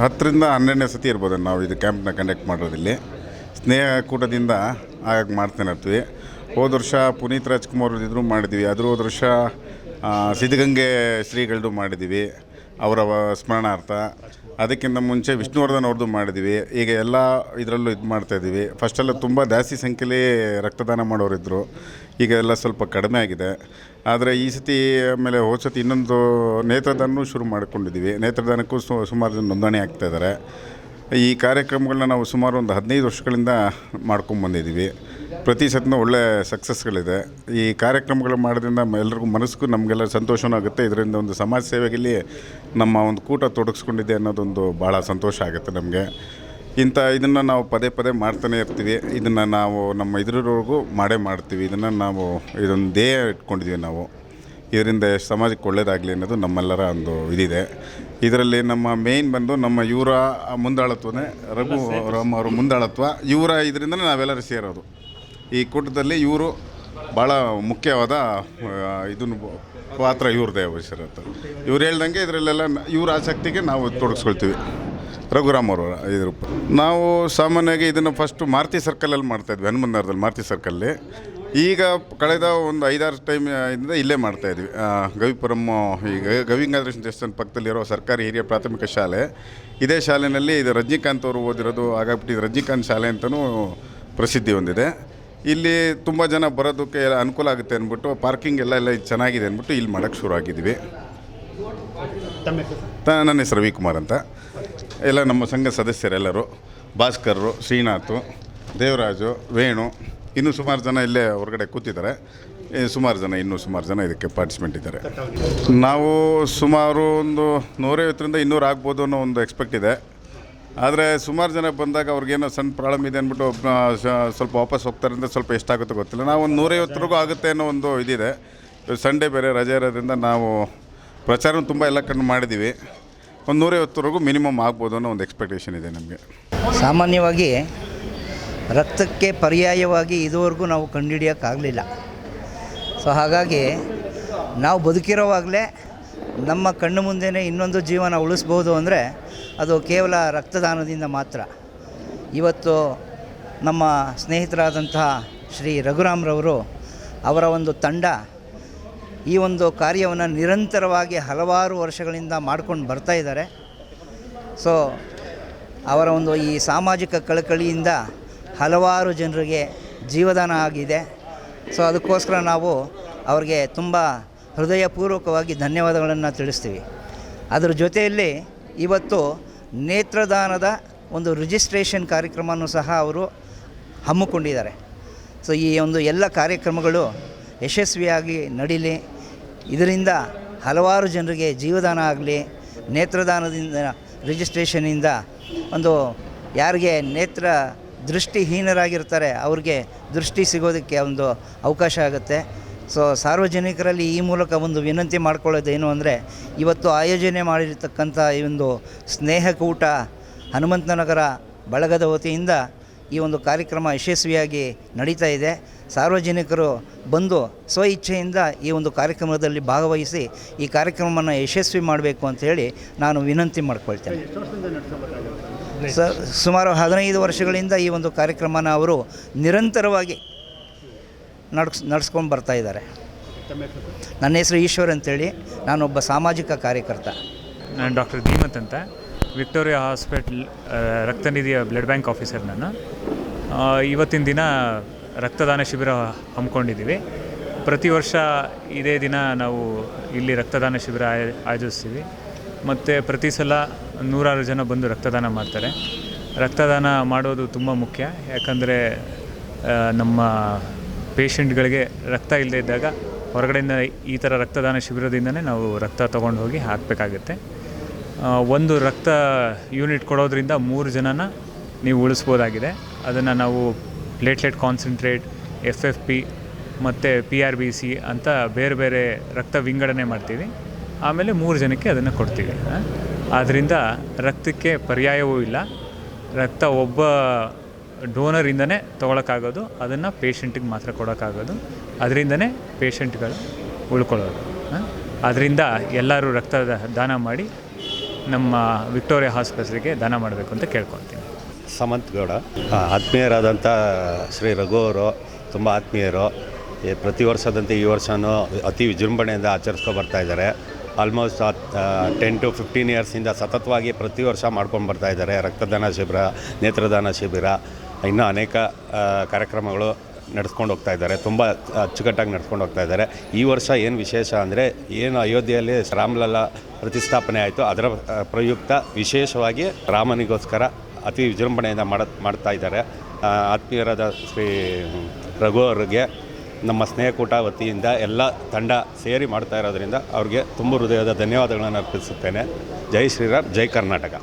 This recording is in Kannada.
ಹತ್ತರಿಂದ ಹನ್ನೆರಡನೇ ಸತಿ ಇರ್ಬೋದು ನಾವು ಇದು ಕ್ಯಾಂಪ್ನ ಕಂಡಕ್ಟ್ ಮಾಡೋದಿಲ್ಲಿ. ಸ್ನೇಹ ಕೂಟದಿಂದ ಆಗಾಗ ಮಾಡ್ತಾನೆ ಇರ್ತೀವಿ ಹೋದ ವರ್ಷ ಪುನೀತ್ ರಾಜ್ಕುಮಾರ್ ಇದ್ರು ಮಾಡಿದ್ವಿ. ಆದರೂ ಹೋದ ವರ್ಷ ಸಿದ್ಧಗಂಗೆ ಶ್ರೀಗಳದ್ದು ಮಾಡಿದ್ದೀವಿ ಅವರ ಸ್ಮರಣಾರ್ಥ. ಅದಕ್ಕಿಂತ ಮುಂಚೆ ವಿಷ್ಣುವರ್ಧನ್ ಅವ್ರದ್ದು ಮಾಡಿದ್ವಿ. ಈಗ ಎಲ್ಲ ಇದರಲ್ಲೂ ಇದು ಮಾಡ್ತಾಯಿದ್ದೀವಿ ಫಸ್ಟೆಲ್ಲ ತುಂಬ ಜಾಸ್ತಿ ಸಂಖ್ಯೆಯಲ್ಲಿ ರಕ್ತದಾನ ಮಾಡೋರಿದ್ದರು ಈಗ ಎಲ್ಲ ಸ್ವಲ್ಪ ಕಡಿಮೆ ಆಗಿದೆ. ಆದರೆ ಈ ಸತಿ ಆಮೇಲೆ ಹೋದ ಸತಿ ಇನ್ನೊಂದು ನೇತ್ರದಾನವೂ ಶುರು ಮಾಡಿಕೊಂಡಿದ್ದೀವಿ ನೇತ್ರದಾನಕ್ಕೂ ಸುಮಾರು ಜನ ನೋಂದಣಿ ಆಗ್ತಾ ಇದ್ದಾರೆ ಈ ಕಾರ್ಯಕ್ರಮಗಳನ್ನ ನಾವು ಸುಮಾರು ಒಂದು ಹದಿನೈದು ವರ್ಷಗಳಿಂದ ಮಾಡ್ಕೊಂಬಂದಿದ್ದೀವಿ ಪ್ರತಿ ಸತಿನೂ ಒಳ್ಳೆ ಸಕ್ಸಸ್ಗಳಿದೆ ಈ ಕಾರ್ಯಕ್ರಮಗಳು ಮಾಡೋದ್ರಿಂದ ಎಲ್ಲರಿಗೂ ಎಲ್ರಿಗೂ ಮನಸ್ಸಿಗೂ ನಮಗೆಲ್ಲ ಸಂತೋಷವೂ ಆಗುತ್ತೆ. ಇದರಿಂದ ಒಂದು ಸಮಾಜ ಸೇವೆಯಲ್ಲಿ ನಮ್ಮ ಒಂದು ಕೂಟ ತೊಡಗಿಸ್ಕೊಂಡಿದೆ ಅನ್ನೋದೊಂದು ಭಾಳ ಸಂತೋಷ ಆಗುತ್ತೆ ನಮಗೆ. ಇಂಥ ಇದನ್ನು ನಾವು ಪದೇ ಪದೇ ಮಾಡ್ತಾನೆ ಇರ್ತೀವಿ. ಇದನ್ನು ನಾವು ನಮ್ಮ ಇದ್ರವರೆಗೂ ಮಾಡೇ ಮಾಡ್ತೀವಿ. ಇದನ್ನು ನಾವು ಇದೊಂದು ಧ್ಯೇಯ ಇಟ್ಕೊಂಡಿದ್ದೀವಿ ನಾವು. ಇದರಿಂದ ಸಮಾಜಕ್ಕೆ ಒಳ್ಳೆಯದಾಗಲಿ ಅನ್ನೋದು ನಮ್ಮೆಲ್ಲರ ಒಂದು ಇದಿದೆ. ಇದರಲ್ಲಿ ನಮ್ಮ ಮೇಯ್ನ್ ಬಂದು ನಮ್ಮ ಇವರ ಮುಂದಾಳತ್ವನೇ ರಘು ರಾಮ್ ಅವರ ಮುಂದಾಳತ್ವ. ಇವರ ಇದರಿಂದನೇ ನಾವೆಲ್ಲರೂ ಸೇರೋದು. ಈ ಕೂಟದಲ್ಲಿ ಇವರು ಭಾಳ ಮುಖ್ಯವಾದ ಇದನ್ನು ಪಾತ್ರ ಇವ್ರದೇ ವಹಿಸಿರುತ್ತೆ ಇವ್ರು ಹೇಳ್ದಂಗೆ ಇದರಲ್ಲೆಲ್ಲ ಇವ್ರ ಆಸಕ್ತಿಗೆ ನಾವು ತೊಡಗಿಸ್ಕೊಳ್ತೀವಿ. ರಘುರಾಮ್ ಅವರು, ಇದ್ರ ನಾವು ಸಾಮಾನ್ಯವಾಗಿ ಇದನ್ನು ಫಸ್ಟು ಮಾರುತಿ ಸರ್ಕಲಲ್ಲಿ ಮಾಡ್ತಾಯಿದ್ವಿ ಹನುಮಂದರದಲ್ಲಿ ಮಾರುತಿ ಸರ್ಕಲ್ಲಿ ಈಗ ಕಳೆದ ಒಂದು ಐದಾರು ಟೈಮ್ ಇಂದ ಇಲ್ಲೇ ಮಾಡ್ತಾಯಿದ್ವಿ ಗವಿಪುರಮ್ಮ ಈಗ ಗವಿಂಗಾದೃಷ್ಣ ದೇವಸ್ಥಾನ ಪಕ್ಕದಲ್ಲಿರೋ ಸರ್ಕಾರಿ ಹಿರಿಯ ಪ್ರಾಥಮಿಕ ಶಾಲೆ. ಇದೇ ಶಾಲೆಯಲ್ಲಿ ಇದು ರಜನಿಕಾಂತ್ ಅವರು ಓದಿರೋದು ಆಗಾಗ್ಬಿಟ್ಟು ಇದು ರಜನಿಕಾಂತ್ ಶಾಲೆ ಅಂತಲೂ ಪ್ರಸಿದ್ಧಿ ಹೊಂದಿದೆ. ಇಲ್ಲಿ ತುಂಬ ಜನ ಬರೋದಕ್ಕೆ ಎಲ್ಲ ಅನುಕೂಲ ಆಗುತ್ತೆ ಅಂದ್ಬಿಟ್ಟು ಪಾರ್ಕಿಂಗ್ ಎಲ್ಲ ಎಲ್ಲ ಚೆನ್ನಾಗಿದೆ ಅಂದ್ಬಿಟ್ಟು ಇಲ್ಲಿ ಮಾಡೋಕ್ಕೆ ಶುರು ಆಗಿದ್ವಿ. ತ- ನನ್ನ ಹೆಸರು ರವಿಕುಮಾರ್ ಅಂತ. ಎಲ್ಲ ನಮ್ಮ ಸಂಘ ಸದಸ್ಯರೆಲ್ಲರೂ ಭಾಸ್ಕರ್ರು ಶ್ರೀನಾಥು ದೇವರಾಜು ವೇಣು ಇನ್ನೂ ಸುಮಾರು ಜನ ಇಲ್ಲೇ ಹೊರಗಡೆ ಕೂತಿದ್ದಾರೆ. ಸುಮಾರು ಜನ ಇನ್ನೂ ಸುಮಾರು ಜನ ಇದಕ್ಕೆ ಪಾರ್ಟಿಸಿಪೆಂಟ್ ಇದ್ದಾರೆ. ನಾವು ಸುಮಾರು ಒಂದು ನೂರೈವತ್ತರಿಂದ ಇನ್ನೂರು ಆಗ್ಬೋದು ಅನ್ನೋ ಒಂದು ಎಕ್ಸ್ಪೆಕ್ಟ್ ಇದೆ. ಆದರೆ ಸುಮಾರು ಜನ ಬಂದಾಗ ಅವ್ರಿಗೇನೋ ಸಣ್ಣ ಪ್ರಾಬ್ಲಮ್ ಇದೆ ಅಂದ್ಬಿಟ್ಟು ಸ್ವಲ್ಪ ವಾಪಸ್ ಹೋಗ್ತಾರೆ ಅಂದರೆ ಸ್ವಲ್ಪ ಎಷ್ಟಾಗುತ್ತೋ ಗೊತ್ತಿಲ್ಲ. ನಾವು ಒಂದು ನೂರೈವತ್ತರೆಗೂ ಆಗುತ್ತೆ ಅನ್ನೋ ಒಂದು ಇದಿದೆ. ಸಂಡೇ ಬೇರೆ ರಜೆ ಇರೋದ್ರಿಂದ ನಾವು ಪ್ರಚಾರ ತುಂಬ ಎಲ್ಲ ಕಣ್ಣು ಮಾಡಿದ್ದೀವಿ ಒಂದು ನೂರೈವತ್ತರೆಗೂ ಮಿನಿಮಮ್ ಆಗ್ಬೋದು ಅನ್ನೋ ಒಂದು ಎಕ್ಸ್ಪೆಕ್ಟೇಷನ್ ಇದೆ ನಮಗೆ. ಸಾಮಾನ್ಯವಾಗಿ ರಕ್ತಕ್ಕೆ ಪರ್ಯಾಯವಾಗಿ ಇದುವರೆಗೂ ನಾವು ಕಂಡುಹಿಡಿಯೋಕ್ಕಾಗಲಿಲ್ಲ ಸೊ ಹಾಗಾಗಿ ನಾವು ಬದುಕಿರೋವಾಗಲೇ ನಮ್ಮ ಕಣ್ಣು ಮುಂದೆಯೇ ಇನ್ನೊಂದು ಜೀವನ ಉಳಿಸ್ಬೋದು ಅಂದರೆ ಅದು ಕೇವಲ ರಕ್ತದಾನದಿಂದ ಮಾತ್ರ. ಇವತ್ತು ನಮ್ಮ ಸ್ನೇಹಿತರಾದಂತಹ ಶ್ರೀ ರಘುರಾಮ್ರವರು ಅವರ ಒಂದು ತಂಡ ಈ ಒಂದು ಕಾರ್ಯವನ್ನು ನಿರಂತರವಾಗಿ ಹಲವಾರು ವರ್ಷಗಳಿಂದ ಮಾಡ್ಕೊಂಡು ಬರ್ತಾ ಇದ್ದಾರೆ. ಸೊ ಅವರ ಒಂದು ಈ ಸಾಮಾಜಿಕ ಕಳಕಳಿಯಿಂದ ಹಲವಾರು ಜನರಿಗೆ ಜೀವದಾನ ಆಗಿದೆ. ಸೊ ಅದಕ್ಕೋಸ್ಕರ ನಾವು ಅವ್ರಿಗೆ ತುಂಬ ಹೃದಯಪೂರ್ವಕವಾಗಿ ಧನ್ಯವಾದಗಳನ್ನು ತಿಳಿಸ್ತೀವಿ. ಅದರ ಜೊತೆಯಲ್ಲಿ ಇವತ್ತು ನೇತ್ರದಾನದ ಒಂದು ರಿಜಿಸ್ಟ್ರೇಷನ್ ಕಾರ್ಯಕ್ರಮವನ್ನು ಸಹ ಅವರು ಹಮ್ಮಿಕೊಂಡಿದ್ದಾರೆ. ಸೊ ಈ ಒಂದು ಎಲ್ಲ ಕಾರ್ಯಕ್ರಮಗಳು ಯಶಸ್ವಿಯಾಗಿ ನಡೀಲಿ. ಇದರಿಂದ ಹಲವಾರು ಜನರಿಗೆ ಜೀವದಾನ ಆಗಲಿ. ನೇತ್ರದಾನದಿಂದ ರಿಜಿಸ್ಟ್ರೇಷನಿಂದ ಒಂದು ಯಾರಿಗೆ ನೇತ್ರ ದೃಷ್ಟಿಹೀನರಾಗಿರ್ತಾರೆ, ಅವ್ರಿಗೆ ದೃಷ್ಟಿ ಸಿಗೋದಕ್ಕೆ ಒಂದು ಅವಕಾಶ ಆಗುತ್ತೆ. ಸೊ ಸಾರ್ವಜನಿಕರಲ್ಲಿ ಈ ಮೂಲಕ ಒಂದು ವಿನಂತಿ ಮಾಡ್ಕೊಳ್ಳೋದೇನು ಅಂದರೆ ಇವತ್ತು ಆಯೋಜನೆ ಮಾಡಿರ್ತಕ್ಕಂಥ ಈ ಒಂದು ಸ್ನೇಹಕೂಟ ಹನುಮಂತನಗರ ಬಳಗದ ವತಿಯಿಂದ ಈ ಒಂದು ಕಾರ್ಯಕ್ರಮ ಯಶಸ್ವಿಯಾಗಿ ನಡೀತಾ ಇದೆ. ಸಾರ್ವಜನಿಕರು ಬಂದು ಸ್ವ ಇಚ್ಛೆಯಿಂದ ಈ ಒಂದು ಕಾರ್ಯಕ್ರಮದಲ್ಲಿ ಭಾಗವಹಿಸಿ ಈ ಕಾರ್ಯಕ್ರಮವನ್ನು ಯಶಸ್ವಿ ಮಾಡಬೇಕು ಅಂತ ಹೇಳಿ ನಾನು ವಿನಂತಿ ಮಾಡ್ಕೊಳ್ತೇನೆ. ಸ ಸುಮಾರು ಹದಿನೈದು ವರ್ಷಗಳಿಂದ ಈ ಒಂದು ಕಾರ್ಯಕ್ರಮನ ಅವರು ನಿರಂತರವಾಗಿ ನಡ್ಸ್ ನಡ್ಸ್ಕೊಂಡು ಬರ್ತಾ ಇದ್ದಾರೆ. ನನ್ನ ಹೆಸರು ಈಶ್ವರ್ ಅಂತೇಳಿ, ನಾನೊಬ್ಬ ಸಾಮಾಜಿಕ ಕಾರ್ಯಕರ್ತ. ನಾನು ಡಾಕ್ಟರ್ ಧೀಮತ್ ಅಂತ. ವಿಕ್ಟೋರಿಯಾ ಹಾಸ್ಪಿಟಲ್ ರಕ್ತನಿಧಿಯ ಬ್ಲಡ್ ಬ್ಯಾಂಕ್ ಆಫೀಸರ್ ನಾನು. ಇವತ್ತಿನ ದಿನ ರಕ್ತದಾನ ಶಿಬಿರ ಹಮ್ಮಿಕೊಂಡಿದ್ದೀವಿ. ಪ್ರತಿ ವರ್ಷ ಇದೇ ದಿನ ನಾವು ಇಲ್ಲಿ ರಕ್ತದಾನ ಶಿಬಿರ ಆಯ- ಆಯೋಜಿಸ್ತೀವಿ. ಮತ್ತು ಪ್ರತಿ ಸಲ ನೂರಾರು ಜನ ಬಂದು ರಕ್ತದಾನ ಮಾಡ್ತಾರೆ. ರಕ್ತದಾನ ಮಾಡೋದು ತುಂಬ ಮುಖ್ಯ. ಯಾಕಂದರೆ ನಮ್ಮ ಪೇಷಂಟ್ಗಳಿಗೆ ರಕ್ತ ಇಲ್ಲದೆ ಇದ್ದಾಗ ಹೊರಗಡೆಯಿಂದ ಈ ಥರ ರಕ್ತದಾನ ಶಿಬಿರದಿಂದನೇ ನಾವು ರಕ್ತ ತೊಗೊಂಡು ಹೋಗಿ ಹಾಕಬೇಕಾಗುತ್ತೆ. ಒಂದು ರಕ್ತ ಯೂನಿಟ್ ಕೊಡೋದ್ರಿಂದ ಮೂರು ಜನನ ನೀವು ಉಳಿಸ್ಬೋದಾಗಿದೆ. ಅದನ್ನು ನಾವು platelet concentrate, F F P ಮತ್ತು ಪಿ ಆರ್ ಬಿ ಸಿ ಅಂತ ಬೇರೆ ಬೇರೆ ರಕ್ತ ವಿಂಗಡಣೆ ಮಾಡ್ತೀವಿ. ಆಮೇಲೆ ಮೂರು ಜನಕ್ಕೆ ಅದನ್ನು ಕೊಡ್ತೀವಿ. ಆದ್ದರಿಂದ ರಕ್ತಕ್ಕೆ ಪರ್ಯಾಯವೂ ಇಲ್ಲ. ರಕ್ತ ಒಬ್ಬ ಡೋನರಿಂದನೇ ತೊಗೊಳಕ್ಕಾಗೋದು, ಅದನ್ನು ಪೇಷಂಟಿಗೆ ಮಾತ್ರ ಕೊಡೋಕ್ಕಾಗೋದು, ಅದರಿಂದನೇ ಪೇಷಂಟ್ಗಳು ಉಳ್ಕೊಳ್ಳೋದು. ಅದರಿಂದ ಎಲ್ಲರೂ ರಕ್ತ ದಾನ ಮಾಡಿ ನಮ್ಮ ವಿಕ್ಟೋರಿಯಾ ಆಸ್ಪತ್ರೆಗೆ ದಾನ ಮಾಡಬೇಕು ಅಂತ ಕೇಳ್ಕೊತೀನಿ ಸಮಂತ್ ಗೌಡ ಆತ್ಮೀಯರಾದಂಥ ಶ್ರೀ ರಘು ಅವರು, ತುಂಬ ಆತ್ಮೀಯರು ಪ್ರತಿ ವರ್ಷದಂತೆ ಈ ವರ್ಷವೂ ಅತಿ ವಿಜೃಂಭಣೆಯಿಂದ ಆಚರಿಸ್ಕೊ ಬರ್ತಾ ಇದ್ದಾರೆ. ಆಲ್ಮೋಸ್ಟ್ ಟೆನ್ ಟು ಫಿಫ್ಟೀನ್ ಇಯರ್ಸಿಂದ ಸತತವಾಗಿ ಪ್ರತಿ ವರ್ಷ ಮಾಡ್ಕೊಂಡು ಬರ್ತಾ ಇದ್ದಾರೆ. ರಕ್ತದಾನ ಶಿಬಿರ, ನೇತ್ರದಾನ ಶಿಬಿರ ಇನ್ನೂ ಅನೇಕ ಕಾರ್ಯಕ್ರಮಗಳು ನಡೆಸ್ಕೊಂಡು ಹೋಗ್ತಾ ಇದ್ದಾರೆ. ತುಂಬ ಅಚ್ಚುಕಟ್ಟಾಗಿ ನಡ್ಸ್ಕೊಂಡು ಹೋಗ್ತಾ ಇದ್ದಾರೆ. ಈ ವರ್ಷ ಏನು ವಿಶೇಷ ಅಂದರೆ, ಏನು ಅಯೋಧ್ಯೆಯಲ್ಲಿ ರಾಮಲಲ್ಲ ಪ್ರತಿಷ್ಠಾಪನೆ ಆಯಿತು, ಅದರ ಪ್ರಯುಕ್ತ ವಿಶೇಷವಾಗಿ ರಾಮನಿಗೋಸ್ಕರ ಅತಿ ವಿಜೃಂಭಣೆಯಿಂದ ಮಾಡ, ಮಾಡ್ತಾ ಇದ್ದಾರೆ. ಆತ್ಮೀಯರಾದ ಶ್ರೀ ರಘು ಅವರಿಗೆ, ನಮ್ಮ ಸ್ನೇಹಕೂಟ ವತಿಯಿಂದ ಎಲ್ಲ ತಂಡ ಸೇರಿ ಮಾಡ್ತಾ ಇರೋದರಿಂದ ಅವ್ರಿಗೆ ತುಂಬ ಹೃದಯದ ಧನ್ಯವಾದಗಳನ್ನು ಅರ್ಪಿಸುತ್ತೇನೆ. ಜೈ ಶ್ರೀರಾಮ್, ಜೈ ಕರ್ನಾಟಕ.